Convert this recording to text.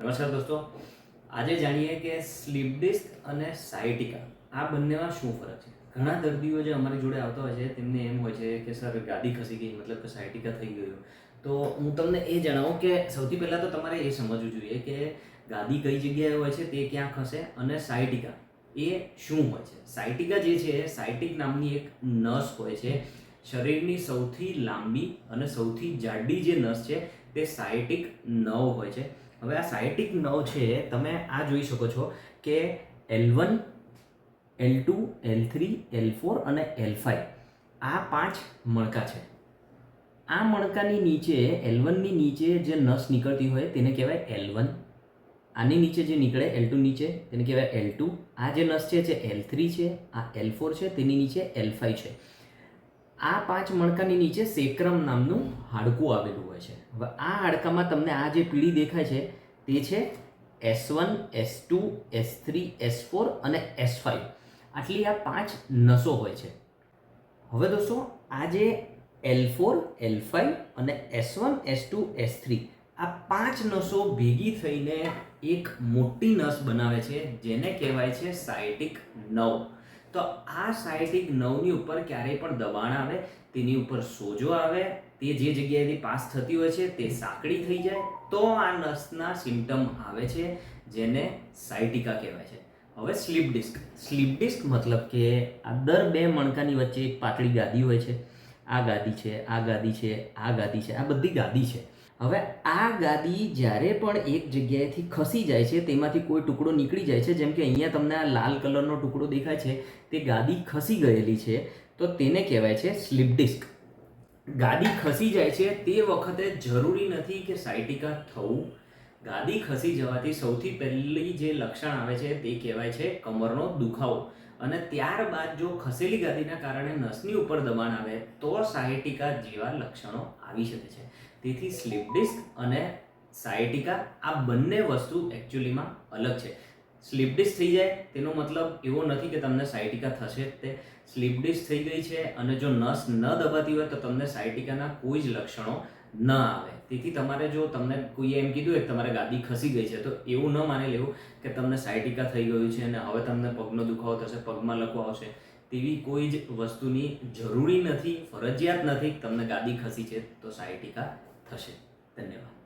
નમસ્કાર દોસ્તો. આજે જાણીએ કે સ્લીપ ડિસ્ક અને સાયટિકા, આ બંનેમાં શું ફરક છે? ઘણા દર્દીઓ જે અમારી જોડે આવતા હોય છે, તેમને એમ હોય છે કે, સર, ગાદી ખસી ગઈ, મતલબ કે સાયટિકા થઈ ગયું. તો હું તમને એ જણાવું કે, સૌથી પહેલાં તો તમારે એ સમજવું જોઈએ કે, ગાદી કઈ જગ્યાએ હોય છે, તે ક્યાં ખસે અને સાયટિકા, એ શું હોય છે? સાયટિકા જે છે, સાયટિક નામની એક નસ હોય છે. શરીરની સૌથી લાંબી અને સૌથી જાડી જે નસ છે, તે સાયટિક નવ હોય છે. હવે આ સાયટિક નવ છે, તમે આ જોઈ શકો છો કે L one, L two, L three, L four અને એલ ફાઇવ આ પાંચ મણકા છે. આ મણકાની નીચે, એલ વનની નીચે જે નસ નીકળતી હોય તેને કહેવાય એલ વન. આની નીચે જે નીકળે, એલ ટુ નીચે, તેને કહેવાય એલ ટુ. આ જે નસ છે, જે એલ થ્રી છે, આ એલ ફોર છે, તેની નીચે એલ ફાઇવ છે. આ પાંચ મણકાની નીચે સેક્રમ નામનું હાડકું આવેલું હોય છે. હવે આ હાડકામાં તમને આ જે પીળી દેખાય છે, તે છે S one, S two, S three, S four અને એસ ફાઇવ આટલી આ પાંચ નસો હોય છે. હવે દોસ્તો, આ જે એલ ફોર, એલ ફાઇવ અને S one, S two, S three, આ પાંચ નસો ભેગી થઈને એક મોટી નસ બનાવે છે, જેને કહેવાય છે સાયટિક નવ. તો આ સાયટિક નવની ઉપર ક્યારેય પણ દબાણ આવે, તેની ઉપર સોજો આવે, તે જે જગ્યાએથી પાસ થતી હોય છે તે સાંકડી થઈ જાય, તો આ નસના સિમ્ટમ આવે છે, જેને સાયટિકા કહેવાય છે. હવે સ્લીપ ડિસ્ક. સ્લીપ ડિસ્ક મતલબ કે આ દર બે મણકાની વચ્ચે એક પાતળી ગાદી હોય છે. આ ગાદી છે, આ ગાદી છે, આ ગાદી છે, આ બધી ગાદી છે. હવે આ ગાદી જ્યારે પણ એક જગ્યાએથી ખસી જાય છે, તેમાંથી કોઈ ટુકડો નીકળી જાય છે, જેમ કે અહીંયા તમને આ લાલ કલરનો ટુકડો દેખાય છે, તે ગાદી ખસી ગયેલી છે, તો તેને કહેવાય છે સ્લીપ ડિસ્ક. ગાદી ખસી જાય છે તે વખતે જરૂરી નથી કે સાયટિકા થવું. ગાદી ખસી જવાથી સૌથી પહેલી જે લક્ષણ આવે છે તે કહેવાય છે કમરનો દુખાવો. અને ત્યારબાદ જો ખસેલી ગાદીના કારણે નસની ઉપર દબાણ આવે, તો સાયટિકા જેવા લક્ષણો આવી શકે છે. તેથી સ્લીપ ડિસ્ક અને સાયટિકા આ બંને વસ્તુ એકચ્યુઅલીમાં અલગ છે. સ્લીપ ડિસ્ક થઈ જાય તેનો મતલબ એવો નથી કે તમને સાયટિકા થશે જ તે. સ્લીપ ડિસ્ક થઈ ગઈ છે અને જો નસ ન દબાતી હોય તો તમને સાયટિકાના કોઈ જ લક્ષણો ન આવે. તેથી તમારે જો તમને કોઈએ એમ કીધું કે તમારે ગાદી ખસી ગઈ છે, તો એવું ન માની લેવું કે તમને સાયટિકા થઈ ગયું છે અને હવે તમને પગનો દુખાવો થશે, પગમાં લખો આવશે. તેવી કોઈ જ વસ્તુની જરૂરી નથી, ફરજિયાત નથી તમને ગાદી ખસી છે તો સાયટિકા થશે. ધન્યવાદ.